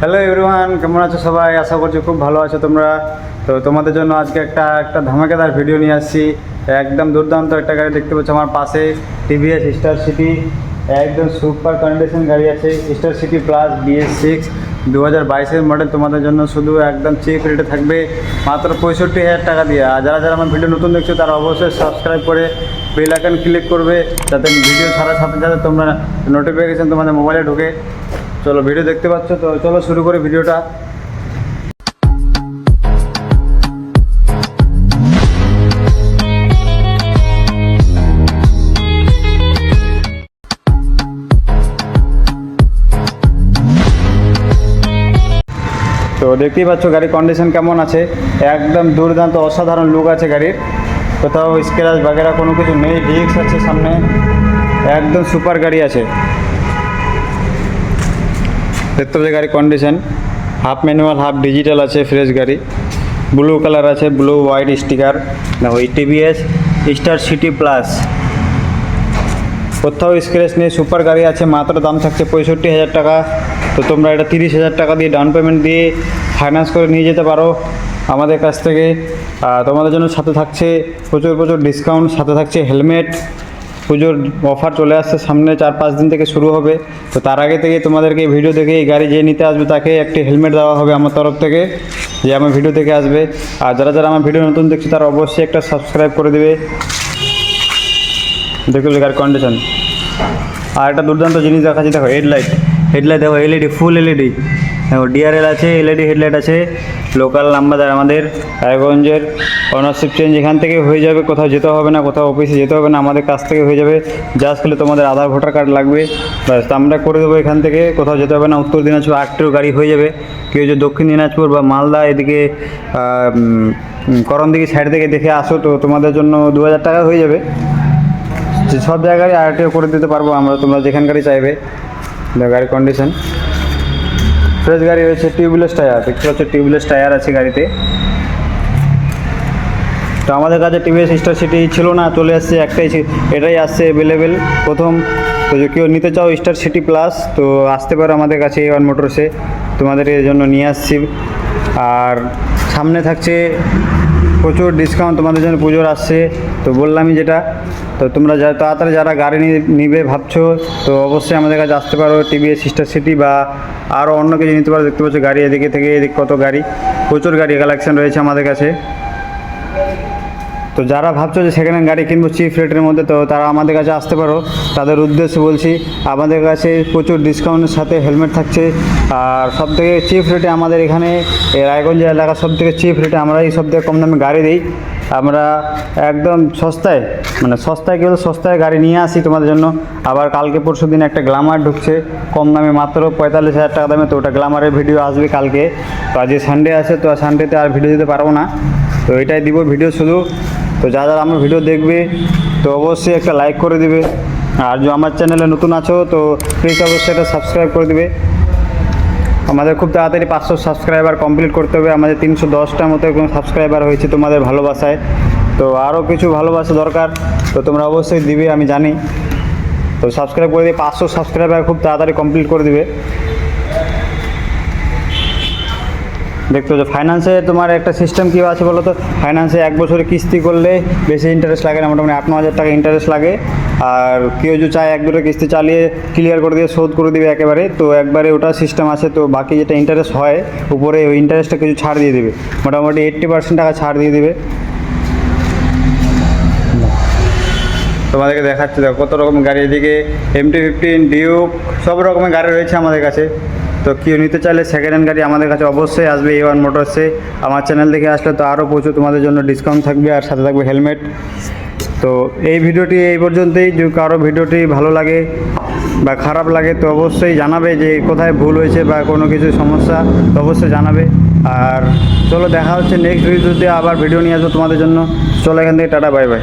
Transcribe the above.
Hello everyone কেমন আছো সবাই? আশা করছি খুব ভালো আছো তোমরা। তো তোমাদের জন্য আজকে একটা একটা ধামাকেদার ভিডিও নিয়ে আসছি। একদম দুর্দান্ত একটা গাড়ি দেখতে পাচ্ছ আমার পাশে। টিভিএস স্টার সিটি একদম সুপার কন্ডিশন গাড়ি আছে। Star city plus BS six দু হাজার বাইশের মডেল তোমাদের জন্য শুধু একদম চিপ রেটে থাকবে। মাত্র পঁয়ষট্টি হাজার টাকা দিয়ে। আর যারা যারা আমার ভিডিও নতুন দেখছ, তারা অবশ্যই সাবস্ক্রাইব করে বেল আইকন ক্লিক করবে। যাতে ভিডিও ছাড়ার সাথে সাথে তোমরা নোটিফিকেশান তোমাদের মোবাইলে ঢোকে। চলো, ভিডিও দেখতে পাচ্ছ তো? চলো, শুরু করে ভিডিওটা। তো দেখতেই পাচ্ছ, গাড়ির কন্ডিশন কেমন আছে? একদম দুর্দান্ত, অসাধারণ লুক আছে গাড়ির। কোথাও স্ক্র্যাচ বাগেরা কোনো কিছু নেই ডিস্ক আছে সামনে। একদম সুপার গাড়ি আছে। দেখতে পাচ্ছি গাড়ির condition half manual half digital আছে ফ্রেশ গাড়ি। ব্লু কালার আছে ব্লু হোয়াইট স্টিকার দেখো টিভিএস স্টার সিটি প্লাস কোথাও স্ক্র্যাচ নেই সুপার গাড়ি আছে, মাত্র দাম থাকছে পঁয়ষট্টি হাজার টাকা। তো তোমরা এটা তিরিশ হাজার টাকা দিয়ে ডাউন পেমেন্ট দিয়ে ফাইন্যান্স করে নিয়ে যেতে পারো আমাদের কাছ থেকে। তোমাদের জন্য সাথে থাকছে প্রচুর প্রচুর ডিসকাউন্ট সাথে থাকছে হেলমেট পুজোর অফার চলে আসছে, সামনে চার পাঁচ দিন থেকে শুরু হবে। তো তার আগে থেকে তোমাদেরকে এই ভিডিও দেখে এই গাড়ি যে নিতে আসবে তাকে একটি হেলমেট দেওয়া হবে আমার তরফ থেকে, যে আমার ভিডিও দেখে আসবে। আর যারা যারা আমার ভিডিও নতুন দেখছে, তারা অবশ্যই একটা সাবস্ক্রাইব করে দেবে। দেখতে গাড়ির কন্ডিশন আর একটা দুর্দান্ত জিনিস দেখাচ্ছি, দেখো হেডলাইট হেডলাইট দেখো এলইডি ফুল এলইডি ডিআরএল আছে এলইডি হেডলাইট আছে লোকাল নাম্বার আমাদের রায়গঞ্জের অনারশিপ চেঞ্জ এখান থেকে হয়ে যাবে কোথাও যেতে হবে না কোথাও অফিসে যেতে হবে না আমাদের কাছ থেকে হয়ে যাবে জাস্ট খালি তোমাদের আধার ভোটার কার্ড লাগবে ব্যাস আমরা করে দেবো এখান থেকে কোথাও যেতে হবে না উত্তর দিনাজপুর আটটিও গাড়ি হয়ে যাবে কেউ যে দক্ষিণ দিনাজপুর বা মালদা এদিকে উম, করণদিঘি সাইড থেকে দেখে আসো তো তোমাদের জন্য দু হাজার টাকা হয়ে যাবে সব জায়গায় আরটিও করে দিতে পারব আমরা তোমরা যেখানকারই চাইবে গাড়ির কন্ডিশন ফ্রেশ গাড়ি রয়েছে টিউবলেস টায়ার দেখতে পাচ্ছ টিউবলেস টায়ার আছে গাড়িতে। তো আমাদের কাছে টিভিএস স্টার সিটি ছিল না, চলে আসছে একটাই এটাই আসছে অ্যাভেলেবেল প্রথম, তো যদি কেউ নিতে চাও স্টার সিটি প্লাস তো আসতে পারো আমাদের কাছে এ ওয়ান মোটরসে তোমাদের এর জন্য নিয়ে আসছি। আর সামনে থাকছে প্রচুর ডিসকাউন্ট তোমাদের জন্য পুজোর আসছে। তো বললামই যেটা, তো তোমরা যা, তাড়াতাড়ি যারা গাড়ি নিবে ভাবছ, তো অবশ্যই আমাদের কাছে আসতে পারো টিভিএস সিস্টার সিটি বা আরও অন্য কিছু নিতে পারো, দেখতে পাচ্ছ গাড়ি এদিকে থেকে এদিক কত গাড়ি, প্রচুর গাড়ি কালেকশন রয়েছে আমাদের কাছে। তো যারা ভাবছ যে হ্যান্ড গাড়ি কিনবো চিপ রেটের মধ্যে, তো তারা আমাদের কাছে আসতে পারো। তাদের উদ্দেশ্যে বলছি, আমাদের কাছে প্রচুর ডিসকাউন্টের সাথে হেলমেট থাকছে। আর সব থেকে চিপ রেটে আমাদের এখানে রায়গঞ্জ এলাকা সব থেকে চিপ রেটে আমরা এই সব থেকে কম দামে গাড়ি দিই। আমরা একদম সস্তায় মানে সস্তায় গেলে সস্তায় গাড়ি নিয়ে আসি তোমাদের জন্য। আবার কালকে পরশু দিন একটা গ্লামার ঢুকছে, কম দামে মাত্র পঁয়তাল্লিশ হাজার টাকা দামে, তো ওটা গ্লামারের ভিডিও আসবে কালকে। তো আজকে সানডে আছে, তো সানডেতে আর ভিডিও দিতে পারব না। তো এটাই দিব ভিডিও শুধু। তো যা যারা আমার ভিডিও দেখবে, তো অবশ্যই একটা লাইক করে দিবে। আর যে আমার চ্যানেলে নতুন আছো, তো প্লিজ অবশ্যই একটা সাবস্ক্রাইব করে দিবে। আমাদের খুব তাড়াতাড়ি পাঁচশো সাবস্ক্রাইবার কমপ্লিট করতে হবে। আমাদের তিনশো দশটার মতো এরকম সাবস্ক্রাইবার হয়েছে তোমাদের ভালোবাসায়। তো আরও কিছু ভালোবাসা দরকার, তো তোমরা অবশ্যই দিবে, আমি জানি। তো সাবস্ক্রাইব করে দিয়ে পাঁচশো সাবস্ক্রাইবার খুব তাড়াতাড়ি কমপ্লিট করে দিবে। দেখতে পাচ্ছ ফাইন্যান্সে তোমার একটা সিস্টেম কী আছে বলো তো ফাইন্যান্সে এক বছরে কিস্তি করলে বেশি ইন্টারেস্ট লাগে না, মোটামুটি আট ন হাজার টাকা ইন্টারেস্ট লাগে। আর কেউ যদি চায় এক দুটো কিস্তি চালিয়ে ক্লিয়ার করে দিয়ে শোধ করে দিবে একেবারে, তো একবারে ওটা সিস্টেম আছে, তো বাকি যেটা ইন্টারেস্ট হয়, উপরে ওই ইন্টারেস্টটা কিছু ছাড় দিয়ে দেবে। মোটামুটি এইট্টি পার্সেন্ট টাকা ছাড় দিয়ে দেবে। তোমাদেরকে দেখাচ্ছি, দেখো কত রকম গাড়ি, এদিকে এমটি ফিফটিন ডিউক সব রকমের গাড়ি রয়েছে আমাদের কাছে। তো কেউ নিতে চাইলে সেকেন্ড হ্যান্ড গাড়ি আমাদের কাছে অবশ্যই আসবে এ ওয়ান মোটরসে আমার চ্যানেল থেকে আসলে তো আরও প্রচুর তোমাদের জন্য ডিসকাউন্ট থাকবে আর সাথে থাকবে হেলমেট তো এই ভিডিওটি এই পর্যন্তই। যদি কারও ভিডিওটি ভালো লাগে বা খারাপ লাগে তো অবশ্যই জানাবে যে কোথায় ভুল হয়েছে বা কোনো কিছু সমস্যা, তো অবশ্যই জানাবে। আর চলো দেখা হচ্ছে নেক্সট ভিডিওতে, আবার ভিডিও নিয়ে আসব তোমাদের জন্য। চলো এখান থেকে, টাটা বাই বাই